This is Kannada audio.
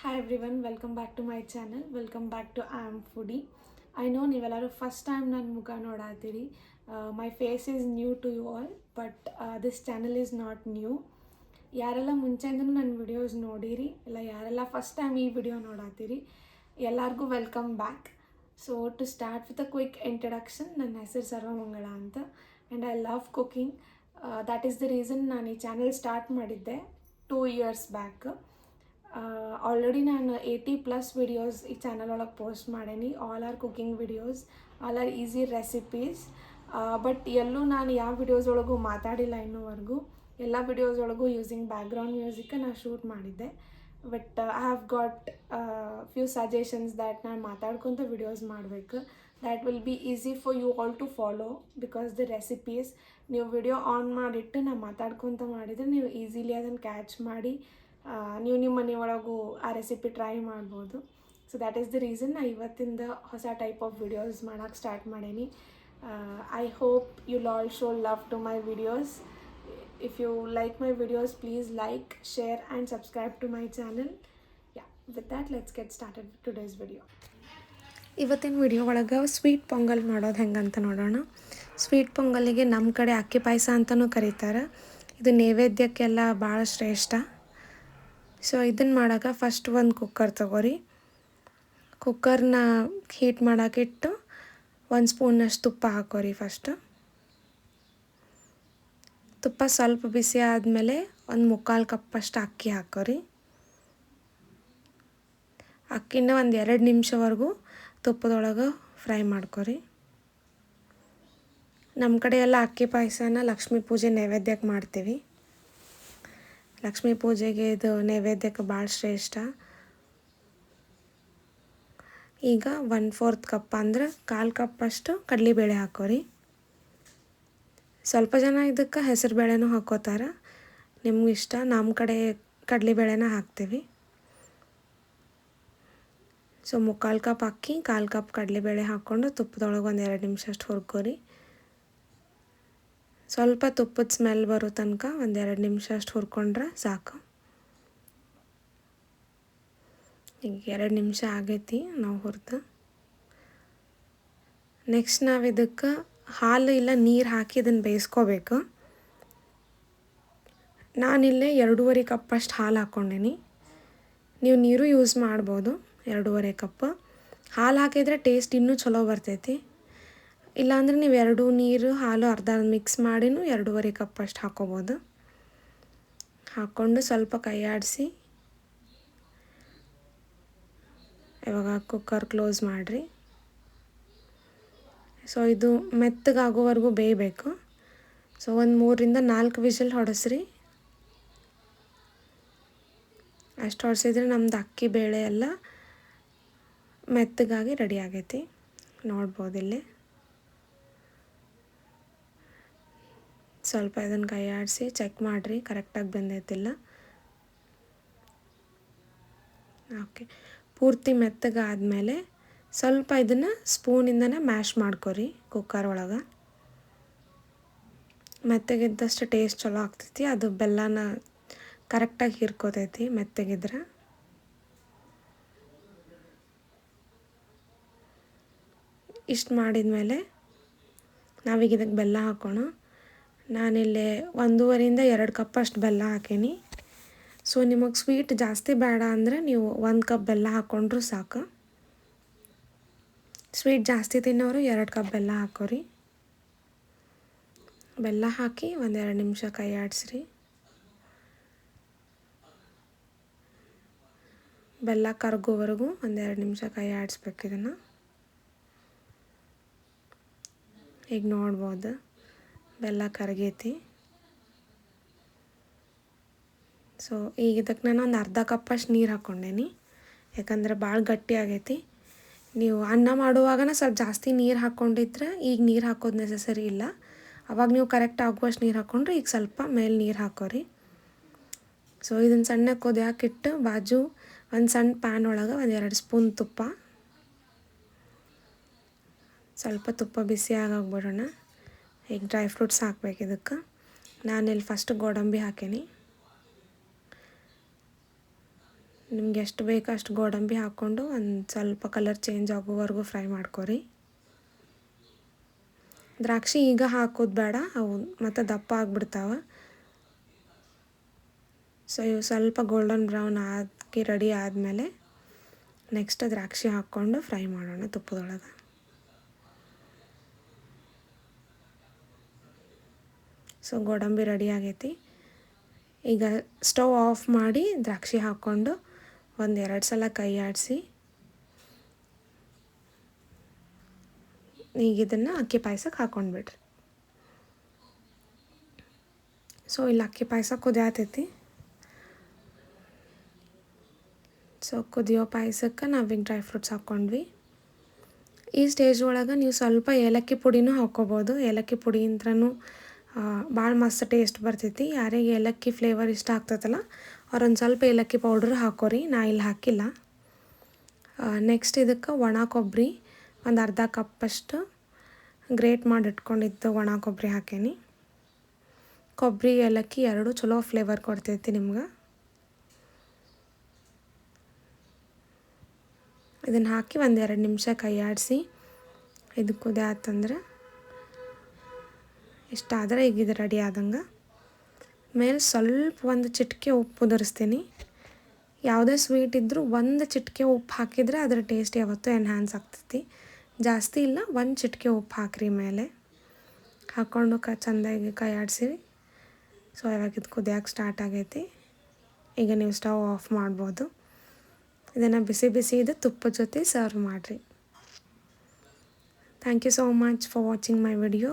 Hi everyone welcome back to my channel welcome back to I am foodie I know ನೀವೆಲ್ಲರೂ ಫಸ್ಟ್ ಟೈಮ್ ನನ್ನ ಮುಖ ನೋಡಾತೀರಿ. My face is new to you all but this channel is not new ಯಾರೆಲ್ಲ ಮುಂಚೆಯಿಂದನೂ ನನ್ನ ವಿಡಿಯೋಸ್ ನೋಡಿರಿ, ಇಲ್ಲ ಯಾರೆಲ್ಲ ಫಸ್ಟ್ ಟೈಮ್ ಈ ವಿಡಿಯೋ ನೋಡಾತೀರಿ, ಎಲ್ಲರಿಗೂ welcome back so to start with a quick introduction ನನ್ನ ಹೆಸರು ಸರ್ವಮಂಗಳ ಅಂತ and I love cooking that is the reason ನಾನು ಈ ಚಾನಲ್ ಸ್ಟಾರ್ಟ್ ಮಾಡಿದ್ದೆ ಟೂ ಇಯರ್ಸ್ ಬ್ಯಾಕ್ ಆಲ್ರೆಡಿ ನಾನು ಏಯ್ಟಿ ಪ್ಲಸ್ ವಿಡಿಯೋಸ್ ಈ ಚಾನಲ್ ಒಳಗೆ ಪೋಸ್ಟ್ ಮಾಡೇನಿ. All are cooking videos all are easy recipes but ಎಲ್ಲೂ ನಾನು ಯಾವ ವಿಡಿಯೋಸ್ ಒಳಗೂ ಮಾತಾಡಿಲ್ಲ ಇನ್ನೂವರೆಗೂ. ಎಲ್ಲ ವಿಡಿಯೋಸ್ ಒಳಗೂ ಯೂಸಿಂಗ್ ಬ್ಯಾಕ್ಗ್ರೌಂಡ್ ಮ್ಯೂಸಿಕ್ ನಾನು ಶೂಟ್ ಮಾಡಿದ್ದೆ. But I have got few suggestions that ನಾನು ಮಾತಾಡ್ಕೊತ ವಿಡಿಯೋಸ್ ಮಾಡಬೇಕು. That will be easy for you all to follow because the recipes ನೀವು ವಿಡಿಯೋ ಆನ್ ಮಾಡಿಟ್ಟು ನಾನು ಮಾತಾಡ್ಕೊತ ಮಾಡಿದರೆ ನೀವು ಈಸಿಲಿ ಅದನ್ನು ಕ್ಯಾಚ್ ಮಾಡಿ ನೀವು ನಿಮ್ಮ ಮನೆ ಒಳಗೂ ಆ ರೆಸಿಪಿ ಟ್ರೈ ಮಾಡ್ಬೋದು. So that is the reason ನಾ ಇವತ್ತಿಂದ ಹೊಸ ಟೈಪ್ ಆಫ್ ವಿಡಿಯೋಸ್ ಮಾಡೋಕ್ಕೆ ಸ್ಟಾರ್ಟ್ ಮಾಡೀನಿ. I hope you all show love to my videos if you like my videos please like share and subscribe to my channel yeah with that let's get started today's video ಇವತ್ತಿನ ವಿಡಿಯೋ ಒಳಗೆ ಸ್ವೀಟ್ ಪೊಂಗಲ್ ಮಾಡೋದು ಹೆಂಗಂತ ನೋಡೋಣ. ಸ್ವೀಟ್ ಪೊಂಗಲಿಗೆ ನಮ್ಮ ಕಡೆ ಅಕ್ಕಿ ಪಾಯಸ ಅಂತಲೂ ಕರೀತಾರೆ. ಇದು ನೈವೇದ್ಯಕ್ಕೆಲ್ಲ ಭಾಳ ಶ್ರೇಷ್ಠ. ಸೊ ಇದನ್ನು ಮಾಡೋಕೆ ಫಸ್ಟ್ ಒಂದು ಕುಕ್ಕರ್ ತಗೋರಿ. ಕುಕ್ಕರ್ನ ಹೀಟ್ ಮಾಡೋಕ್ಕಿಟ್ಟು ಒಂದು ಸ್ಪೂನಷ್ಟು ತುಪ್ಪ ಹಾಕೋರಿ ಫಸ್ಟ್ ತುಪ್ಪ ಸ್ವಲ್ಪ ಬಿಸಿ ಆದಮೇಲೆ ಒಂದು ಮುಕ್ಕಾಲು ಕಪ್ಪಷ್ಟು ಅಕ್ಕಿ ಹಾಕೋರಿ. ಅಕ್ಕಿನ ಒಂದು ಎರಡು ನಿಮಿಷವರೆಗೂ ತುಪ್ಪದೊಳಗೆ ಫ್ರೈ ಮಾಡ್ಕೊರಿ. ನಮ್ಮ ಕಡೆ ಎಲ್ಲ ಅಕ್ಕಿ ಪಾಯಸನ ಲಕ್ಷ್ಮೀ ಪೂಜೆ ನೈವೇದ್ಯಕ್ಕೆ ಮಾಡ್ತೀವಿ. ಲಕ್ಷ್ಮೀ ಪೂಜೆಗೆ ಇದು ನೈವೇದ್ಯಕ್ಕೆ ಭಾಳ ಶ್ರೇಷ್ಠ. ಈಗ ಒನ್ ಫೋರ್ತ್ ಕಪ್ ಅಂದ್ರೆ ಕಾಲು ಕಪ್ಪಷ್ಟು ಕಡಲೆಬೇಳೆ ಹಾಕೋರಿ. ಸ್ವಲ್ಪ ಜನ ಇದಕ್ಕೆ ಹೆಸರು ಬೇಳೆನೂ ಹಾಕೋತಾರೆ. ನಿಮ್ಗೆ ಇಷ್ಟ ನಮ್ಮ ಕಡೆ ಕಡಲೆಬೇಳೆನ ಹಾಕ್ತೀವಿ. ಸೊ ಮುಕ್ಕಾಲು ಕಪ್ ಅಕ್ಕಿ, ಕಾಲು ಕಪ್ ಕಡಲೆಬೇಳೆ ಹಾಕ್ಕೊಂಡು ತುಪ್ಪದೊಳಗೆ ಒಂದು ಎರಡು ನಿಮಿಷ ಅಷ್ಟು ಹುರ್ಕೋರಿ. ಸ್ವಲ್ಪ ತುಪ್ಪದ ಸ್ಮೆಲ್ ಬರೋ ತನಕ ಒಂದೆರಡು ನಿಮಿಷ ಅಷ್ಟು ಹುರ್ಕೊಂಡ್ರೆ ಸಾಕು. ಈಗ ಎರಡು ನಿಮಿಷ ಆಗೈತಿ ನಾವು ಹುರಿದು. ನೆಕ್ಸ್ಟ್ ನಾವು ಇದಕ್ಕೆ ಹಾಲು ಇಲ್ಲ ನೀರು ಹಾಕಿ ಇದನ್ನು ಬೇಯಿಸ್ಕೋಬೇಕು. ನಾನಿಲ್ಲೇ ಎರಡೂವರೆ ಕಪ್ಪಷ್ಟು ಹಾಲು ಹಾಕ್ಕೊಂಡೀನಿ ನೀವು ನೀರು ಯೂಸ್ ಮಾಡ್ಬೋದು. ಎರಡೂವರೆ ಕಪ್. ಹಾಲು ಹಾಕಿದರೆ ಟೇಸ್ಟ್ ಇನ್ನೂ ಚಲೋ ಬರ್ತೈತಿ. ಇಲ್ಲಾಂದರೆ ನೀವು ಎರಡು ನೀರು, ಹಾಲು, ಅರ್ಧ ಮಿಕ್ಸ್ ಮಾಡಿನೂ ಎರಡೂವರೆ ಕಪ್ ಅಷ್ಟು ಹಾಕ್ಕೋಬೋದು ಹಾಕ್ಕೊಂಡು ಸ್ವಲ್ಪ ಕೈ ಆಡಿಸಿ. ಇವಾಗ ಕುಕ್ಕರ್ ಕ್ಲೋಸ್ ಮಾಡಿರಿ. ಸೊ ಇದು ಮೆತ್ತಗಾಗೋವರೆಗೂ ಬೇಯಬೇಕು. ಸೊ ಒಂದು ಮೂರರಿಂದ ನಾಲ್ಕು ವಿಷಲ್ ಹೊಡೆಸ್ರಿ. ಅಷ್ಟು ಹೊಡೆಸಿದ್ರೆ ನಮ್ದು ಅಕ್ಕಿ ಬೇಳೆ ಎಲ್ಲ ಮೆತ್ತಗಾಗಿ ರೆಡಿ ಆಗೈತಿ. ನೋಡ್ಬೋದು ಇಲ್ಲಿ. ಸ್ವಲ್ಪ ಇದನ್ನು ಕೈ ಆಡಿಸಿ ಚೆಕ್ ಮಾಡಿರಿ ಕರೆಕ್ಟಾಗಿ ಬಂದೈತಿಲ್ಲ. ಓಕೆ. ಪೂರ್ತಿ ಮೆತ್ತಗಾದಮೇಲೆ ಸ್ವಲ್ಪ ಇದನ್ನು ಸ್ಪೂನಿಂದನೇ ಮ್ಯಾಶ್ ಮಾಡ್ಕೊರಿ ಕುಕ್ಕರ್ ಒಳಗೆ. ಮೆತ್ತಗಿದ್ದಷ್ಟು ಟೇಸ್ಟ್ ಚಲೋ ಆಗ್ತೈತಿ. ಅದು ಬೆಲ್ಲನ ಕರೆಕ್ಟಾಗಿ ಹೀರ್ಕೋತೈತಿ ಮೆತ್ತಗಿದ್ರೆ. ಇಷ್ಟು ಮಾಡಿದ್ಮೇಲೆ ನಾವೀಗ ಇದಕ್ಕೆ ಬೆಲ್ಲ ಹಾಕೋಣ. ನಾನಿಲ್ಲಿ ಒಂದೂವರೆಯಿಂದ ಎರಡು ಕಪ್ ಅಷ್ಟು ಬೆಲ್ಲ ಹಾಕೀನಿ. ಸೊ ನಿಮಗೆ ಸ್ವೀಟ್ ಜಾಸ್ತಿ ಬೇಡ ಅಂದರೆ ನೀವು ಒಂದು ಕಪ್ ಬೆಲ್ಲ ಹಾಕ್ಕೊಂಡ್ರೂ ಸಾಕು. ಸ್ವೀಟ್ ಜಾಸ್ತಿ ತಿನ್ನೋರು ಎರಡು ಕಪ್ ಬೆಲ್ಲ ಹಾಕೋರಿ. ಬೆಲ್ಲ ಹಾಕಿ ಒಂದೆರಡು ನಿಮಿಷ ಕೈ ಆಡಿಸ್ರಿ. ಬೆಲ್ಲ ಕರಗೋವರೆಗೂ ಒಂದೆರಡು ನಿಮಿಷ ಕೈ ಆಡಿಸ್ಬೇಕು ಇದನ್ನು. ಈಗ ನೋಡ್ಬೋದು. ಬೆಲ್ಲ ಕರಗೈತಿ. ಸೊ ಈಗ ಇದಕ್ಕೆ ನಾನು ಒಂದು ಅರ್ಧ ಕಪ್ಪಷ್ಟು ನೀರು ಹಾಕ್ಕೊಂಡೇನಿ ಯಾಕಂದರೆ ಭಾಳ ಗಟ್ಟಿ ಆಗೈತಿ. ನೀವು ಅನ್ನ ಮಾಡುವಾಗನ ಸ್ವಲ್ಪ ಜಾಸ್ತಿ ನೀರು ಹಾಕ್ಕೊಂಡಿದ್ರೆ ಈಗ ನೀರು ಹಾಕೋದು ನೆಸೆಸರಿ ಇಲ್ಲ. ಅವಾಗ ನೀವು ಕರೆಕ್ಟ್ ಆಗುವಷ್ಟು ನೀರು ಹಾಕ್ಕೊಂಡ್ರೆ ಈಗ ಸ್ವಲ್ಪ ಮೇಲೆ ನೀರು ಹಾಕೋರಿ. ಸೊ ಇದನ್ನು ಸಣ್ಣ ಕುದಿಯಾಕಿಟ್ಟು ಬಾಜು ಒಂದು ಸಣ್ಣ ಪ್ಯಾನ್ ಒಳಗೆ ಒಂದು ಎರಡು ಸ್ಪೂನ್ ತುಪ್ಪ. ಸ್ವಲ್ಪ ತುಪ್ಪ ಬಿಸಿ ಆಗಾಗ್ಬಿಡೋಣ. ಈಗ ಡ್ರೈ ಫ್ರೂಟ್ಸ್ ಹಾಕ್ಬೇಕು ಇದಕ್ಕೆ. ನಾನಿಲ್ಲಿ ಫಸ್ಟ್ ಗೋಡಂಬಿ ಹಾಕೀನಿ. ನಿಮ್ಗೆ ಎಷ್ಟು ಬೇಕೋ ಅಷ್ಟು ಗೋಡಂಬಿ ಹಾಕ್ಕೊಂಡು ಒಂದು ಸ್ವಲ್ಪ ಕಲರ್ ಚೇಂಜ್ ಆಗೋವರೆಗೂ ಫ್ರೈ ಮಾಡ್ಕೋರಿ. ದ್ರಾಕ್ಷಿ ಈಗ ಹಾಕೋದು ಬೇಡ, ಅವು ಮತ್ತು ದಪ್ಪ ಆಗಿಬಿಡ್ತಾವೆ. ಸೊ ಇವು ಸ್ವಲ್ಪ ಗೋಲ್ಡನ್ ಬ್ರೌನ್ ಹಾಕಿ ರೆಡಿ ಆದಮೇಲೆ ನೆಕ್ಸ್ಟ್ ದ್ರಾಕ್ಷಿ ಹಾಕ್ಕೊಂಡು ಫ್ರೈ ಮಾಡೋಣ ತುಪ್ಪದೊಳಗೆ. ಸೊ ಗೋಡಂಬಿ ರೆಡಿ ಆಗೈತಿ. ಈಗ ಸ್ಟವ್ ಆಫ್ ಮಾಡಿ ದ್ರಾಕ್ಷಿ ಹಾಕ್ಕೊಂಡು ಒಂದು ಎರಡು ಸಲ ಕೈ ಆಡಿಸಿ. ಈಗ ಇದನ್ನು ಅಕ್ಕಿ ಪಾಯಸಕ್ಕೆ ಹಾಕ್ಕೊಂಡ್ಬಿಡ್ರಿ ಸೊ ಇಲ್ಲಿ ಅಕ್ಕಿ ಪಾಯಸ ಕುದಿಯಾತೈತಿ. ಸೊ ಕುದಿಯೋ ಪಾಯಸಕ್ಕೆ ನಾವೀಗ ಡ್ರೈ ಫ್ರೂಟ್ಸ್ ಹಾಕ್ಕೊಂಡ್ವಿ ಈ ಸ್ಟೇಜ್ ಒಳಗೆ ನೀವು ಸ್ವಲ್ಪ ಏಲಕ್ಕಿ ಪುಡಿನೂ ಹಾಕ್ಕೋಬೋದು ಏಲಕ್ಕಿ ಪುಡಿ ಇಂತ್ರನೂ ಭಾಳ ಮಸ್ತ್ ಟೇಸ್ಟ್ ಬರ್ತೈತಿ. ಯಾರಿಗೆ ಏಲಕ್ಕಿ ಫ್ಲೇವರ್ ಇಷ್ಟ ಆಗ್ತೈತಲ್ಲ, ಅವ್ರೊಂದು ಸ್ವಲ್ಪ ಏಲಕ್ಕಿ ಪೌಡ್ರ್ ಹಾಕೋರಿ. ನಾ ಇಲ್ಲಿ ಹಾಕಿಲ್ಲ. ನೆಕ್ಸ್ಟ್ ಇದಕ್ಕೆ ಒಣ ಕೊಬ್ಬರಿ ಒಂದು ಅರ್ಧ ಕಪ್ಪಷ್ಟು ಗ್ರೇಟ್ ಮಾಡಿ ಇಟ್ಕೊಂಡಿದ್ದು ಒಣ ಕೊಬ್ಬರಿ ಹಾಕೇನಿ. ಕೊಬ್ಬರಿ ಏಲಕ್ಕಿ ಎರಡು ಚಲೋ ಫ್ಲೇವರ್ ಕೊಡ್ತೈತಿ ನಿಮ್ಗೆ. ಇದನ್ನು ಹಾಕಿ ಒಂದು ಎರಡು ನಿಮಿಷ ಕೈ ಆಡಿಸಿ ಇದು ಕುದಿ ಆತಂದ್ರೆ ಇಷ್ಟಾದರೆ ಈಗ ಇದು ರೆಡಿ ಆದಂಗೆ. ಮೇಲೆ ಸ್ವಲ್ಪ ಒಂದು ಚಿಟಿಕೆ ಉಪ್ಪು ಉದುರಿಸ್ತೀನಿ. ಯಾವುದೇ ಸ್ವೀಟ್ ಇದ್ದರೂ ಒಂದು ಚಿಟಿಕೆ ಉಪ್ಪು ಹಾಕಿದರೆ ಅದರ ಟೇಸ್ಟ್ ಯಾವತ್ತೂ ಎನ್ಹ್ಯಾನ್ಸ್ ಆಗ್ತೈತಿ. ಜಾಸ್ತಿ ಇಲ್ಲ, ಒಂದು ಚಿಟಿಕೆ ಉಪ್ಪು ಹಾಕ್ರಿ ಮೇಲೆ. ಹಾಕ್ಕೊಂಡು ಕ ಚೆಂದಾಗಿ ಕೈ ಆಡಿಸಿರಿ ಸೊ ಇವಾಗ ಇದು ಕುದಿಯೋಕೆ ಸ್ಟಾರ್ಟ್ ಆಗೈತಿ. ಈಗ ನೀವು ಸ್ಟವ್ ಆಫ್ ಮಾಡ್ಬೋದು. ಇದನ್ನು ಬಿಸಿ ಬಿಸಿ ಇದು ತುಪ್ಪದ ಜೊತೆ ಸರ್ವ್ ಮಾಡಿರಿ. Thank you so much for watching my video